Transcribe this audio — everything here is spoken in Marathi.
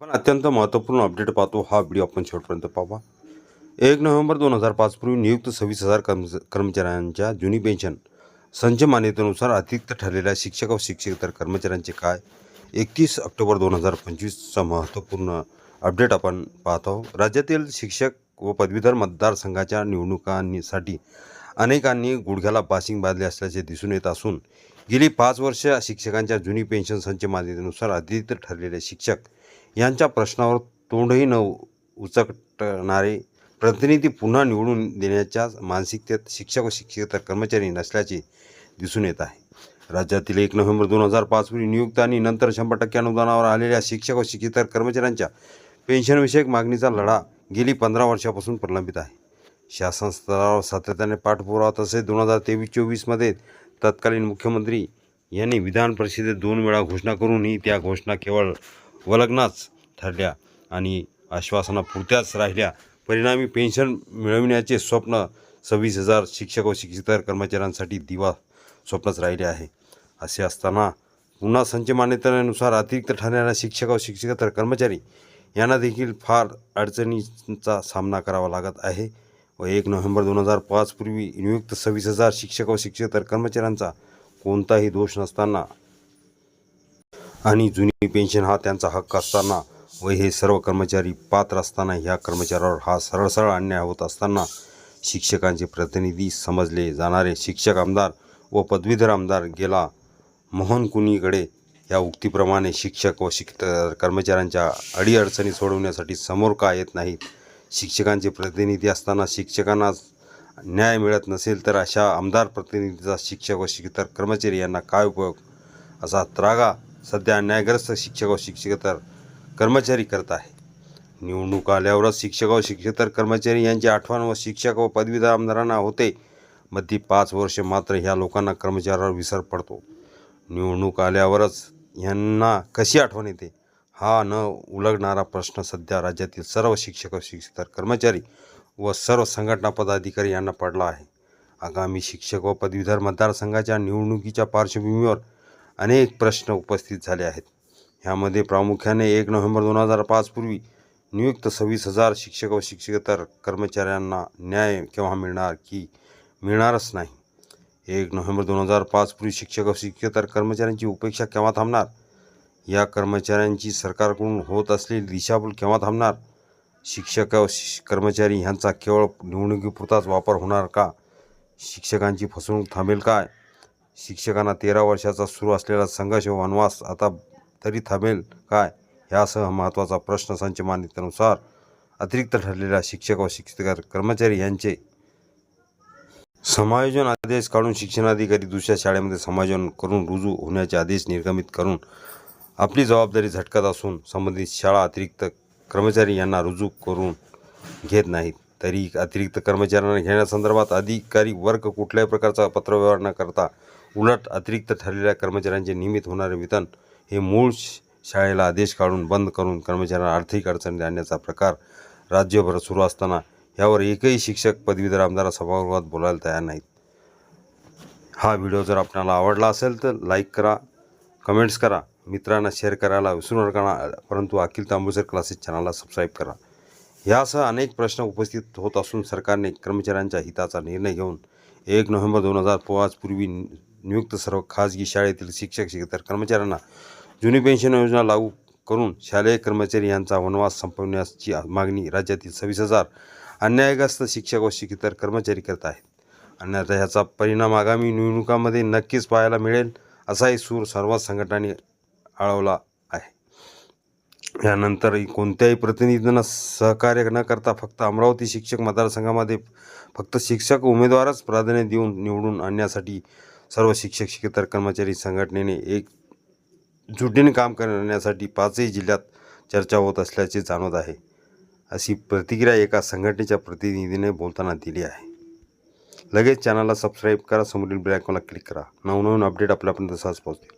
पण अत्यंत महत्त्वपूर्ण अपडेट पाहतो हा व्हिडिओ आपण शेवटपर्यंत पाहा. एक नोव्हेंबर दोन हजार पाचपूर्वी नियुक्त सव्वीस हजार कर्म कर्मचाऱ्यांच्या जुनी पेन्शन संच मान्यतेनुसार अतिरिक्त ठरलेल्या शिक्षक व शिक्षकेतर कर्मचाऱ्यांचे काय? एकतीस ऑक्टोबर दोन हजार पंचवीसचा महत्त्वपूर्ण अपडेट आपण पाहतो राज्यातील शिक्षक व पदवीधर मतदारसंघाच्या निवडणुकांसाठी अनेकांनी गुडघ्याला पासिंग बांधले असल्याचे दिसून येत असून गेली पाच वर्ष शिक्षकांच्या जुनी पेन्शन संच मान्यतेनुसार अतिरिक्त ठरलेले शिक्षक यांच्या प्रश्नावर तोंडही न उचकटणारे प्रतिनिधी पुन्हा निवडून देण्याच्या मानसिकतेत शिक्षक व शिक्षकेतर कर्मचारी नसल्याचे दिसून येत आहे. राज्यातील एक नोव्हेंबर दोन हजार पाच पूर्वी नियुक्त आणि नंतर शंभर टक्के अनुदानावर आलेल्या शिक्षक व शिक्षकेतर कर्मचाऱ्यांच्या पेन्शनविषयक मागणीचा लढा गेली पंधरा वर्षापासून प्रलंबित आहे. शासन स्तरावर सातत्याने पाठपुरावा तसेच दोन हजार तेवीस चोवीसमध्ये तत्कालीन मुख्यमंत्री यांनी विधान परिषदेत दोन वेळा घोषणा करूनही त्या घोषणा केवळ वलग्नाच ठरल्या आणि आश्वासनापुरत्याच राहिल्या. परिणामी पेन्शन मिळविण्याचे स्वप्न सव्वीस हजार शिक्षक व शिक्षितर कर्मचाऱ्यांसाठी दिवा स्वप्नच राहिले आहे. असे असताना पुन्हा संच मान्यतेनुसार अतिरिक्त ठरणाऱ्या शिक्षक व शिक्षकेतर कर्मचारी यांना देखील फार अडचणींचा सामना करावा लागत आहे व एक नोव्हेंबर दोन हजार पाचपूर्वी नियुक्त सव्वीस हजार शिक्षक व शिक्षकेतर कर्मचाऱ्यांचा कोणताही दोष नसताना आणि जुनी पेन्शन हा त्यांचा हक्क असताना व हे सर्व कर्मचारी पात्र असताना ह्या कर्मचाऱ्यावर हा सरळ सरळ अन्याय होत असताना शिक्षकांचे प्रतिनिधी समजले जाणारे शिक्षक आमदार व पदवीधर आमदार गेला. मोहन कुणीकडे? या उक्तीप्रमाणे शिक्षक व शिक कर्मचाऱ्यांच्या अडीअडचणी सोडवण्यासाठी समोर का येत नाहीत? शिक्षकांचे प्रतिनिधी असताना शिक्षकांना न्याय मिळत नसेल तर अशा आमदार प्रतिनिधीचा शिक्षक व शिक्षकेतर कर्मचारी यांना काय उपयोग? असा त्रागा सध्या अन्यायग्रस्त शिक्षक व शिक्षकेतर कर्मचारी करत आहे. निवडणूक आल्यावरच शिक्षक व शिक्षकेतर कर्मचारी यांची आठवण व शिक्षक व पदवीधर आमदारांना होते. मध्ये पाच वर्षे मात्र ह्या लोकांना कर्मचाऱ्यावर विसर पडतो. निवडणूक आल्यावरच यांना कशी आठवण येते? हा न उलगणारा प्रश्न सध्या राज्यातील सर्व शिक्षक व शिक्षकेतर कर्मचारी व सर्व संघटना पदाधिकारी यांना पडला आहे. आगामी शिक्षक व पदवीधर मतदारसंघाच्या निवडणुकीच्या पार्श्वभूमीवर अनेक प्रश्न उपस्थित झाले आहेत. ह्यामध्ये प्रामुख्याने एक नोव्हेंबर दोन हजार पाचपूर्वी नियुक्त सव्वीस हजार शिक्षक व शिक्षकेतर कर्मचाऱ्यांना न्याय केव्हा मिळणार? की मिळणारच नाही. एक नोव्हेंबर दोन हजार पाच पूर्वी शिक्षक व शिक्षकेतर कर्मचाऱ्यांची उपेक्षा केव्हा थांबणार? या कर्मचाऱ्यांची सरकारकडून होत असलेली दिशाभूल केव्हा थांबणार? शिक्षक व शि- कर्मचारी ह्यांचा केवळ निवडणुकीपुरताच वापर होणार का? शिक्षकांची फसवणूक थांबेल काय? शिक्षकांना तेरा वर्षाचा सुरू असलेला संघर्ष व वनवास आता तरी थांबेल काय? यासह महत्त्वाचा प्रश्न संच मान्यतेनुसार अतिरिक्त ठरलेल्या शिक्षक व शिक्षक कर्मचारी यांचे समायोजन आदेश काढून शिक्षणाधिकारी दुसऱ्या शाळेमध्ये समायोजन करून रुजू होण्याचे आदेश निर्गमित करून आपली जबाबदारी झटकत असून संबंधित शाळा अतिरिक्त कर्मचारी यांना रुजू करून घेत नाहीत. तरी अतिरिक्त कर्मचाऱ्यांना घेण्यासंदर्भात अधिकारी वर्ग कुठल्याही प्रकारचा पत्रव्यवहार न करता उलट अतिरिक्त ठरलेल्या कर्मचाऱ्यांचे नियमित होणारे वेतन हे मूळ श- शाळेला आदेश काढून बंद करून कर्मचाऱ्यांना आर्थिक अडचणी आणण्याचा प्रकार राज्यभर सुरू असताना यावर एकही शिक्षक पदवीधर आमदार सभागृहात बोलायला तयार नाहीत. हा व्हिडिओ जर आपल्याला आवडला असेल तर लाईक करा कमेंट्स करा मित्रांना शेअर करायला विसरू नका परंतु अखिल तांबूसर क्लासेस चॅनलला सबस्क्राईब करा. यासह अनेक प्रश्न उपस्थित होत असून सरकारने कर्मचाऱ्यांच्या हिताचा निर्णय घेऊन एक नोव्हेंबर दोन हजार पाचपूर्वी नियुक्त सर्व खाजगी शाळेतील शिक्षक शिक्षक कर्मचाऱ्यांना जुनी पेन्शन योजना लागू करून शालेय कर्मचारी यांचा वनवास संपवण्याची मागणी राज्यातील सव्वीस हजार अन्यायग्रस्त शिक्षक व शिक्षितर कर्मचारी करत आहेत. अन्यथा ह्याचा परिणाम आगामी निवडणुकांमध्ये नक्कीच पाहायला मिळेल असाही सूर सर्व संघटनांनी आळवला आहे. यानंतर कोणत्याही प्रतिनिधींना सहकार्य न करता फक्त अमरावती शिक्षक मतदारसंघामध्ये फक्त शिक्षक उमेदवारच प्राधान्य देऊन निवडून आणण्यासाठी सर्व शिक्षक शिक्षकेतर कर्मचारी संघटनेने एक जुटीने काम करण्यासाठी पाचही जिल्ह्यात चर्चा होत असल्याचे जाणवत आहे. अशी प्रतिक्रिया एका संघटनेच्या प्रतिनिधीने बोलताना दिली आहे. लगेच चॅनलला सबस्क्राईब करा समोरील बेल आयकॉनला क्लिक करा. नवनवीन अपडेट आपल्यापर्यंत सहज पोहोचतील.